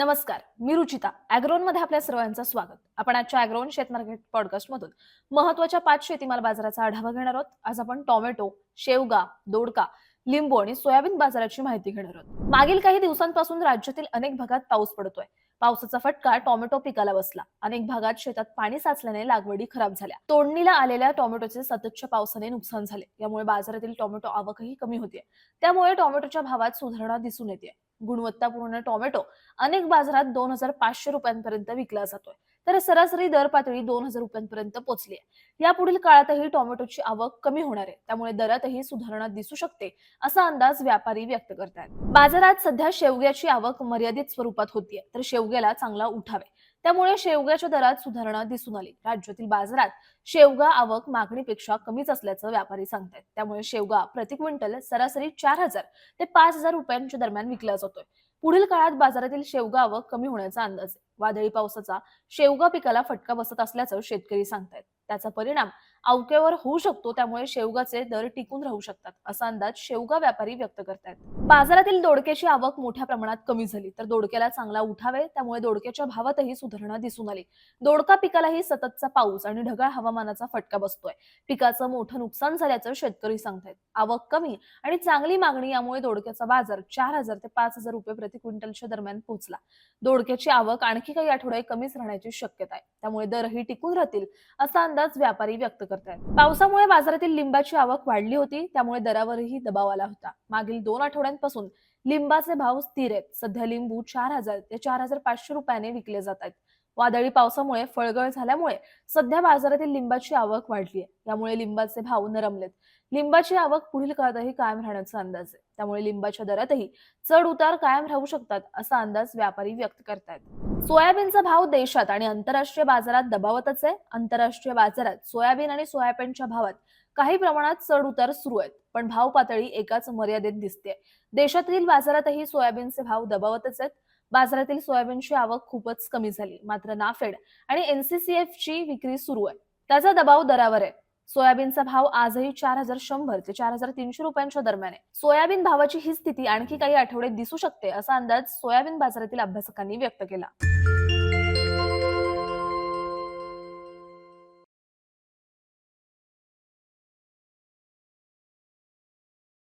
नमस्कार मी रुचिता अॅग्रोनमध्ये आपल्या सर्वांचं स्वागत. आपण आजच्या अॅग्रोन शेत मार्केट पॉडकास्ट मधून महत्त्वाच्या पाच शेतीमाल बाजाराचा आढावा घेणार आहोत. आज आपण टोमॅटो शेवगा दोडका लिंबू आणि सोयाबीन बाजाराची माहिती घेणार आहोत. मागील काही दिवसांपासून राज्यातील अनेक भागात पाऊस पडतोय. पावसाचा फटका टोमॅटो पिकाला बसला. अनेक भागात शेतात पाणी साचल्याने लागवडी खराब झाल्या. तोडणीला आलेल्या टोमॅटोचे सततच्या पावसाने नुकसान झाले. यामुळे बाजारातील टोमॅटो आवकही कमी होते त्यामुळे टोमॅटोच्या भावात सुधारणा दिसून येते गुणवत्तापूर्ण टोमॅटो अनेक बाजारात दोन हजार पाचशे रुपयांपर्यंत विकला जातोय. तर सरासरी दर पातळी दोन हजार रुपयांपर्यंत पोहोचली आहे. यापुढील काळातही टोमॅटोची आवक कमी होणार आहे. त्यामुळे दरातही सुधारणा दिसू शकते असा अंदाज व्यापारी व्यक्त करतात बाजारात सध्या शेवग्याची आवक मर्यादित स्वरूपात होतीये तर शेवग्याला चांगला उठावे त्यामुळे शेवग्याच्या दरात सुधारणा दिसून आली. राज्यातील बाजारात शेवगा आवक मागणीपेक्षा कमीच असल्याचं व्यापारी सांगतात त्यामुळे शेवगा प्रति क्विंटल सरासरी चार हजार ते पाच हजार रुपयांच्या दरम्यान विकला जातोय. पुढील काळात बाजारातील शेवगा आवक कमी होण्याचा अंदाज आहे. वादळी पावसाचा शेवगा पिकाला फटका बसत असल्याचं शेतकरी सांगतायत. त्याचा परिणाम अवक्यावर होऊ शकतो त्यामुळे शेवगाचे दर टिकून राहू शकतात असा अंदाज शेवगा व्यापारी व्यक्त करतात बाजारातील दोडक्याची आवक मोठ्या प्रमाणात कमी झाली तर दोडक्याला चांगला उठावे त्यामुळे दोडक्याच्या भावातही सुधारणा दिसून आली. दोडका पिकालाही सततचा पाऊस आणि ढगाळ हवामानाचा फटका बसतोय. पिकाचं मोठं नुकसान झाल्याचं शेतकरी सांगतायत. आवक कमी आणि चांगली मागणी यामुळे दोडक्याचा बाजार चार हजार ते पाच हजार रुपये प्रति क्विंटलच्या दरम्यान पोहोचला. दोडक्याची आवक आणखी काही आठवडे कमीच राहण्याची शक्यता आहे. त्यामुळे दरही टिकून राहतील असा अंदाज व्यापारी व्यक्त करतायत. पावसामुळे बाजारातील लिंबाची आवक वाढली होती त्यामुळे दरावरही दबाव आला होता. मागील दोन आठवड्यांपासून लिंबाचे भाव स्थिर आहेत. सध्या लिंबू चार हजार ते चार हजार पाचशे रुपयाने विकले जात आहेत. वादळी पावसामुळे फळगळ झाल्यामुळे सध्या बाजारातील लिंबाची आवक वाढली आहे यामुळे लिंबाचे भाव नरमलेत. लिंबाची आवक पुढील काळातही कायम राहण्याचा अंदाज आहे. त्यामुळे लिंबाच्या दरातही चढ उतार कायम राहू शकतात असा अंदाज व्यापारी व्यक्त करतायत. सोयाबीनचा भाव देशात आणि आंतरराष्ट्रीय बाजारात दबावतच आहे. आंतरराष्ट्रीय बाजारात सोयाबीन आणि सोयाबीनच्या भावात काही प्रमाणात चढ उतार सुरू आहेत. पण भाव पातळी एकाच मर्यादेत दिसते देशातील बाजारातही सोयाबीनचे भाव दबावतच आहेत. बाजारातील सोयाबीनची आवक खूपच कमी झाली मात्र नाफेड आणि एनसीसीएफ ची विक्री सुरू आहे. त्याचा दबाव दरावर आहे. सोयाबीनचा भाव आजही चार हजार शंभर ते चार हजार तीनशे रुपयांच्या दरम्यान आहे. सोयाबीन भावाची ही स्थिती आणखी काही आठवडे दिसू शकते असा अंदाज सोयाबीन बाजारातील अभ्यासकांनी व्यक्त केला.